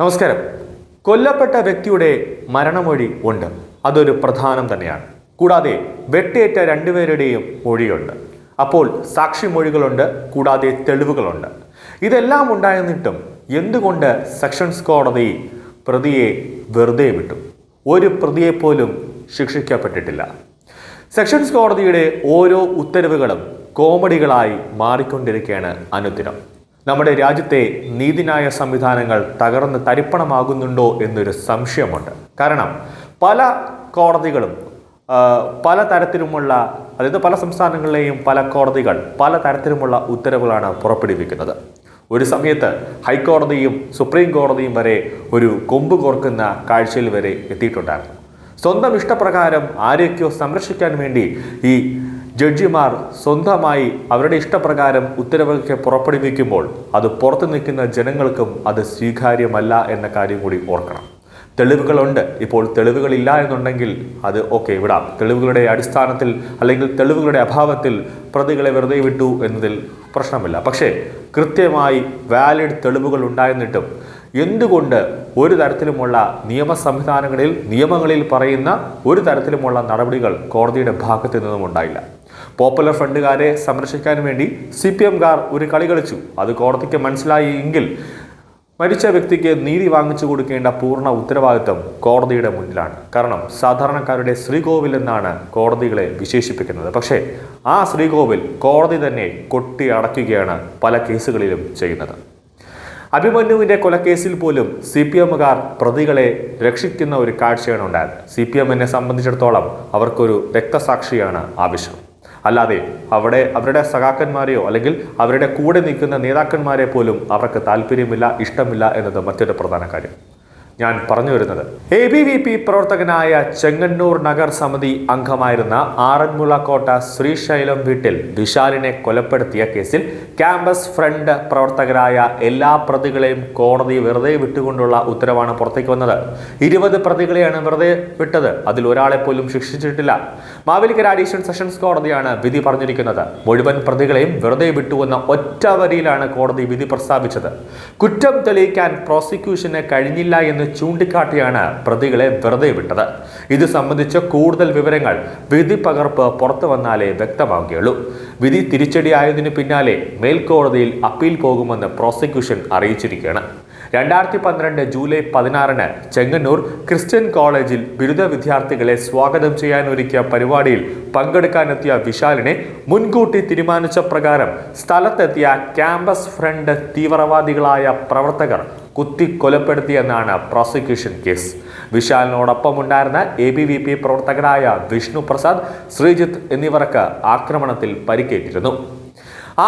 നമസ്കാരം. കൊല്ലപ്പെട്ട വ്യക്തിയുടെ മരണമൊഴി ഉണ്ട്. അതൊരു പ്രധാനം തന്നെയാണ്. കൂടാതെ വെട്ടേറ്റ രണ്ടുപേരുടെയും മൊഴിയുണ്ട്. അപ്പോൾ സാക്ഷി മൊഴികളുണ്ട് കൂടാതെ തെളിവുകളുണ്ട്. ഇതെല്ലാം ഉണ്ടായിരുന്നിട്ടും എന്തുകൊണ്ട് സെഷൻസ് കോടതി പ്രതിയെ വെറുതെ വിട്ടു? ഒരു പ്രതിയെപ്പോലും ശിക്ഷിക്കപ്പെട്ടിട്ടില്ല. സെഷൻസ് കോടതിയുടെ ഓരോ ഉത്തരവുകളും കോമഡികളായി മാറിക്കൊണ്ടിരിക്കുകയാണ് അനുദിനം. നമ്മുടെ രാജ്യത്തെ നീതിന്യായ സംവിധാനങ്ങൾ തകർന്ന് തരിപ്പണമാകുന്നുണ്ടോ എന്നൊരു സംശയമുണ്ട്. കാരണം പല കോടതികളും പല തരത്തിലുമുള്ള അതായത് പല സംസ്ഥാനങ്ങളിലെയും പല കോടതികൾ പല തരത്തിലുമുള്ള ഉത്തരവുകളാണ് പുറപ്പെടുവിക്കുന്നത്. ഒരു സമയത്ത് ഹൈക്കോടതിയും സുപ്രീം കോടതിയും വരെ ഒരു കൊമ്പ് കോർക്കുന്ന കാഴ്ചയിൽ വരെ എത്തിയിട്ടുണ്ടായിരുന്നു. സ്വന്തം ഇഷ്ടപ്രകാരം ആരെയൊക്കെയോ സംരക്ഷിക്കാൻ വേണ്ടി ഈ ജഡ്ജിമാർ സ്വന്തമായി അവരുടെ ഇഷ്ടപ്രകാരം ഉത്തരവൊക്കെ പുറപ്പെടുവിക്കുമ്പോൾ അത് പുറത്തു നിൽക്കുന്ന ജനങ്ങൾക്കും അത് സ്വീകാര്യമല്ല എന്ന കാര്യം കൂടി ഓർക്കണം. തെളിവുകളുണ്ട്. ഇപ്പോൾ തെളിവുകളില്ല എന്നുണ്ടെങ്കിൽ അത് ഓക്കെ വിടാം. തെളിവുകളുടെ അടിസ്ഥാനത്തിൽ അല്ലെങ്കിൽ തെളിവുകളുടെ അഭാവത്തിൽ പ്രതികളെ വെറുതെ വിട്ടു എന്നതിൽ പ്രശ്നമില്ല. പക്ഷേ കൃത്യമായി വാലിഡ് തെളിവുകൾ ഉണ്ടായിരുന്നിട്ടും എന്തുകൊണ്ട് ഒരു തരത്തിലുമുള്ള നിയമ സംവിധാനങ്ങളിൽ നിയമങ്ങളിൽ പറയുന്ന ഒരു തരത്തിലുമുള്ള നടപടികൾ കോടതിയുടെ ഭാഗത്തു നിന്നും ഉണ്ടായില്ല പോപ്പുലർ ഫ്രണ്ടുകാരെ സംരക്ഷിക്കാൻ വേണ്ടി സി പി എംകാർ ഒരു കളി കളിച്ചു. അത് കോടതിക്ക് മനസ്സിലായി എങ്കിൽ മരിച്ച വ്യക്തിക്ക് നീതി വാങ്ങിച്ചു കൊടുക്കേണ്ട പൂർണ ഉത്തരവാദിത്വം കോടതിയുടെ മുന്നിലാണ്. കാരണം സാധാരണക്കാരുടെ ശ്രീകോവിൽ എന്നാണ് കോടതികളെ വിശേഷിപ്പിക്കുന്നത്. പക്ഷേ ആ ശ്രീകോവിൽ കോടതി തന്നെ കൊട്ടി അടയ്ക്കുകയാണ് പല കേസുകളിലും ചെയ്യുന്നത്. അഭിമന്യുവിന്റെ കൊലക്കേസിൽ പോലും സി പി എമ്മുകാർ പ്രതികളെ രക്ഷിക്കുന്ന ഒരു കാഴ്ചയാണ് ഉണ്ടായത്. സി പി എമ്മിനെ സംബന്ധിച്ചിടത്തോളം അവർക്കൊരു രക്തസാക്ഷിയാണ് ആവശ്യം. അല്ലാതെ അവിടെ അവരുടെ സഖാക്കന്മാരെയോ അല്ലെങ്കിൽ അവരുടെ കൂടെ നിൽക്കുന്ന നേതാക്കന്മാരെ പോലും അവർക്ക് താല്പര്യമില്ല ഇഷ്ടമില്ല എന്നത് മറ്റൊരു പ്രധാന കാര്യം. ഞാൻ പറഞ്ഞു വരുന്നത്. എ ബി വി പി പ്രവർത്തകനായ ചെങ്ങന്നൂർ നഗർ സമിതി അംഗമായിരുന്ന ആറന്മുള കോട്ട ശ്രീശൈലം വീട്ടിൽ വിശാലിനെ കൊലപ്പെടുത്തിയ കേസിൽ ക്യാമ്പസ് ഫ്രണ്ട് പ്രവർത്തകരായ എല്ലാ പ്രതികളെയും കോടതി വെറുതെ വിട്ടുകൊണ്ടുള്ള ഉത്തരവാണ് പുറത്തേക്ക് വന്നത്. ഇരുപത് പ്രതികളെയാണ് വെറുതെ വിട്ടത്. അതിൽ ഒരാളെ പോലും ശിക്ഷിച്ചിട്ടില്ല. മാവേലിക്കര അഡീഷണൽ സെഷൻസ് കോടതിയാണ് വിധി പറഞ്ഞിരിക്കുന്നത്. മുഴുവൻ പ്രതികളെയും വെറുതെ വിട്ടുവെന്ന ഒറ്റ വരിയിലാണ് കോടതി വിധി പ്രസ്താവിച്ചത്. കുറ്റം തെളിയിക്കാൻ പ്രോസിക്യൂഷന് കഴിഞ്ഞില്ല എന്ന് ചൂണ്ടിക്കാട്ടിയാണ് പ്രതികളെ വെറുതെ വിട്ടത്. ഇത് സംബന്ധിച്ച കൂടുതൽ വിവരങ്ങൾ വിധി പകർപ്പ് പുറത്തു വന്നാലേ വ്യക്തമാവുകയുള്ളൂ. വിധി തിരിച്ചടിയായതിനു പിന്നാലെ മേൽക്കോടതിയിൽ അപ്പീൽ പോകുമെന്ന് പ്രോസിക്യൂഷൻ അറിയിച്ചിരിക്കുകയാണ്. രണ്ടായിരത്തി പന്ത്രണ്ട് ജൂലൈ പതിനാറിന് ചെങ്ങന്നൂർ ക്രിസ്ത്യൻ കോളേജിൽ ബിരുദ വിദ്യാർത്ഥികളെ സ്വാഗതം ചെയ്യാനൊരുക്കിയ പരിപാടിയിൽ പങ്കെടുക്കാനെത്തിയ വിശാലിനെ മുൻകൂട്ടി തീരുമാനിച്ച പ്രകാരം സ്ഥലത്തെത്തിയ ക്യാമ്പസ് ഫ്രണ്ട് തീവ്രവാദികളായ പ്രവർത്തകർ കുത്തി കൊലപ്പെടുത്തിയെന്നാണ് പ്രോസിക്യൂഷൻ കേസ്. വിശാലിനോടൊപ്പം ഉണ്ടായിരുന്ന എ ബി വി പി പ്രവർത്തകരായ വിഷ്ണു പ്രസാദ് ശ്രീജിത്ത് എന്നിവർക്ക് ആക്രമണത്തിൽ പരിക്കേറ്റിരുന്നു.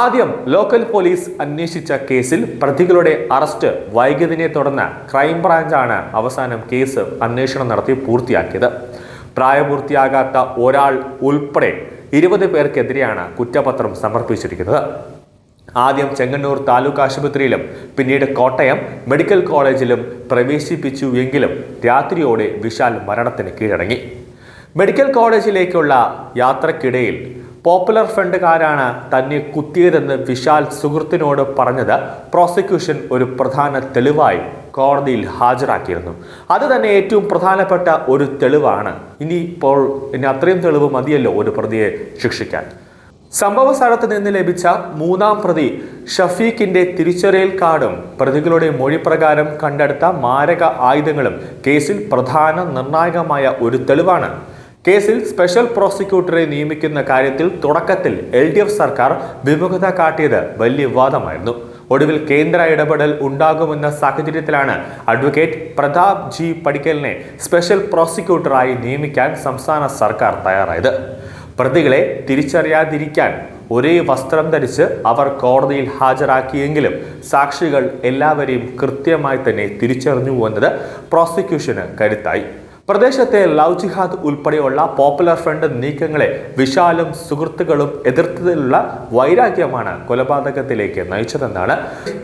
ആദ്യം ലോക്കൽ പോലീസ് അന്വേഷിച്ച കേസിൽ പ്രതികളുടെ അറസ്റ്റ് വൈകിയതിനെ തുടർന്ന് ക്രൈംബ്രാഞ്ചാണ് അവസാനം കേസ് അന്വേഷണം നടത്തി പൂർത്തിയാക്കിയത്. പ്രായപൂർത്തിയാകാത്ത ഒരാൾ ഉൾപ്പെടെ ഇരുപത് പേർക്കെതിരെയാണ് കുറ്റപത്രം സമർപ്പിച്ചിരിക്കുന്നത്. ആദ്യം ചെങ്ങന്നൂർ താലൂക്ക് ആശുപത്രിയിലും പിന്നീട് കോട്ടയം മെഡിക്കൽ കോളേജിലും പ്രവേശിപ്പിച്ചു എങ്കിലും രാത്രിയോടെ വിശാൽ മരണത്തിന് കീഴടങ്ങി. മെഡിക്കൽ കോളേജിലേക്കുള്ള യാത്രക്കിടയിൽ പോപ്പുലർ ഫ്രണ്ടുകാരാണ് തന്നെ കുത്തിയതെന്ന് വിശാൽ സുഹൃത്തിനോട് പറഞ്ഞത്. പ്രോസിക്യൂഷൻ ഒരു പ്രധാന തെളിവായി കോടതിയിൽ ഹാജരാക്കിയിരുന്നു. അത് തന്നെ ഏറ്റവും പ്രധാനപ്പെട്ട ഒരു തെളിവാണ്. ഇനിയിപ്പോൾ ഇനി അത്രയും തെളിവ് മതിയല്ലോ ഒരു പ്രതിയെ ശിക്ഷിക്കാൻ. സംഭവ സ്ഥലത്ത് നിന്ന് ലഭിച്ച മൂന്നാം പ്രതി ഷഫീഖിന്റെ തിരിച്ചറിയൽ കാർഡും പ്രതികളുടെ മൊഴി പ്രകാരം കണ്ടെടുത്ത മാരക ആയുധങ്ങളും കേസിൽ പ്രധാന നിർണായകമായ ഒരു തെളിവാണ്. കേസിൽ സ്പെഷ്യൽ പ്രോസിക്യൂട്ടറെ നിയമിക്കുന്ന കാര്യത്തിൽ തുടക്കത്തിൽ എൽ ഡി എഫ് സർക്കാർ വിമുഖത കാട്ടിയത് വലിയ വിവാദമായിരുന്നു ഒടുവിൽ കേന്ദ്ര ഇടപെടൽ ഉണ്ടാകുമെന്ന സാഹചര്യത്തിലാണ് അഡ്വക്കേറ്റ് പ്രതാപ് ജി പടിക്കലിനെ സ്പെഷ്യൽ പ്രോസിക്യൂട്ടറായി നിയമിക്കാൻ സംസ്ഥാന സർക്കാർ തയ്യാറായത്. പ്രതികളെ തിരിച്ചറിയാതിരിക്കാൻ ഒരേ വസ്ത്രം ധരിച്ച് അവർ കോടതിയിൽ ഹാജരാക്കിയെങ്കിലും സാക്ഷികൾ എല്ലാവരെയും കൃത്യമായി തന്നെ തിരിച്ചറിഞ്ഞു എന്നത് പ്രോസിക്യൂഷന് കരുത്തായി. പ്രദേശത്തെ ലവ് ജിഹാദ് ഉൾപ്പെടെയുള്ള പോപ്പുലർ ഫ്രണ്ട് നീക്കങ്ങളെ വിശാലും സുഹൃത്തുക്കളും എതിർത്തതിലുള്ള വൈരാഗ്യമാണ് കൊലപാതകത്തിലേക്ക് നയിച്ചതെന്നാണ്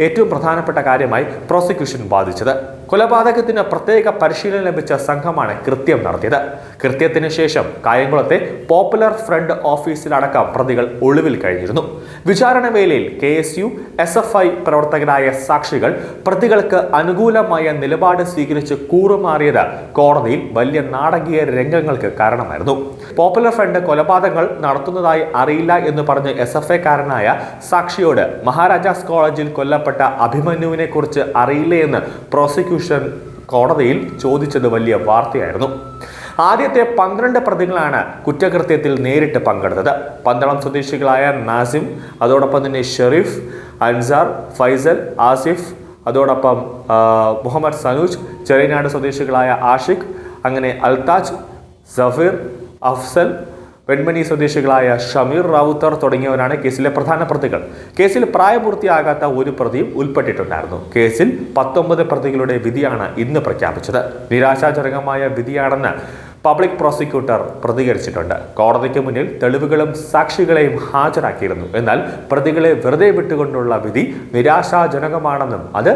ഏറ്റവും പ്രധാനപ്പെട്ട കാര്യമായി പ്രോസിക്യൂഷൻ വാദിച്ചത്. കൊലപാതകത്തിന് പ്രത്യേക പരിശീലനം ലഭിച്ച സംഘമാണ് കൃത്യം നടത്തിയത്. കൃത്യത്തിന് ശേഷം കായംകുളത്തെ പോപ്പുലർ ഫ്രണ്ട് ഓഫീസിലടക്കം പ്രതികൾ ഒളിവിൽ കഴിഞ്ഞിരുന്നു. വിചാരണ വേളയിൽ K S U S F I പ്രവർത്തകരായ സാക്ഷികൾ പ്രതികൾക്ക് അനുകൂലമായ നിലപാട് സ്വീകരിച്ച് കൂറുമാറിയത് കോടതിയിൽ വലിയ നാടകീയ രംഗങ്ങൾക്ക് കാരണമായിരുന്നു. പോപ്പുലർ ഫ്രണ്ട് കൊലപാതകങ്ങൾ നടത്തുന്നതായി അറിയില്ല എന്ന് പറഞ്ഞ് എസ് എഫ് ഐക്കാരനായ സാക്ഷിയോട് മഹാരാജാസ് കോളേജിൽ കൊല്ലപ്പെട്ട അഭിമന്യുവിനെ കുറിച്ച് അറിയില്ലേ എന്ന് പ്രോസിക്യൂഷൻ കോടതിയിൽ ചോദിച്ചത് വലിയ വാർത്തയായിരുന്നു. ആദ്യത്തെ പന്ത്രണ്ട് പ്രതികളാണ് കുറ്റകൃത്യത്തിൽ നേരിട്ട് പങ്കെടുത്തത്. പന്തളം സ്വദേശികളായ നാസിം അതോടൊപ്പം തന്നെ ഷെറീഫ് അൻസാർ ഫൈസൽ ആസിഫ് അതോടൊപ്പം മുഹമ്മദ് സനൂജ് ചെറിയനാട് സ്വദേശികളായ ആഷിഖ് അങ്ങനെ അൽതാജ് സഫീർ അഫ്സൽ വെൺമണി സ്വദേശികളായ ഷമീർ റാവുത്തർ തുടങ്ങിയവരാണ് കേസിലെ പ്രധാന പ്രതികൾ. കേസിൽ പ്രായപൂർത്തിയാകാത്ത ഒരു പ്രതിയും ഉൾപ്പെട്ടിട്ടുണ്ടായിരുന്നു. കേസിൽ പത്തൊമ്പത് പ്രതികളുടെ വിധിയാണ് ഇന്ന് പ്രഖ്യാപിച്ചത്. നിരാശാജനകമായ വിധിയാണെന്ന് പബ്ലിക് പ്രോസിക്യൂട്ടർ പ്രതികരിച്ചിട്ടുണ്ട്. കോടതിക്ക് മുന്നിൽ തെളിവുകളും സാക്ഷികളെയും ഹാജരാക്കിയിരുന്നു. എന്നാൽ പ്രതികളെ വെറുതെ വിട്ടുകൊണ്ടുള്ള വിധി നിരാശാജനകമാണെന്നും അത്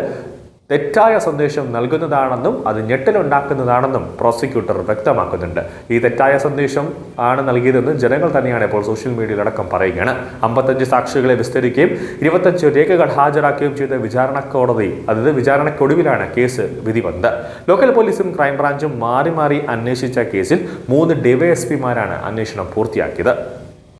തെറ്റായ സന്ദേശം നൽകുന്നതാണെന്നും അത് ഞെട്ടലുണ്ടാക്കുന്നതാണെന്നും പ്രോസിക്യൂട്ടർ വ്യക്തമാക്കുന്നുണ്ട്. ഈ തെറ്റായ സന്ദേശം ആണ് നൽകിയതെന്ന് ജനങ്ങൾ തന്നെയാണ് ഇപ്പോൾ സോഷ്യൽ മീഡിയയിലടക്കം പറയുകയാണ്. അമ്പത്തഞ്ച് സാക്ഷികളെ വിസ്തരിക്കുകയും ഇരുപത്തഞ്ച് രേഖകൾ ഹാജരാക്കുകയും ചെയ്ത വിചാരണ കോടതി അതായത് വിചാരണക്കൊടുവിലാണ് കേസ് വിധി വന്നത്. ലോക്കൽ പോലീസും ക്രൈംബ്രാഞ്ചും മാറി മാറി അന്വേഷിച്ച കേസിൽ മൂന്ന് ഡിവൈഎസ്പിമാരാണ് അന്വേഷണം പൂർത്തിയാക്കിയത്.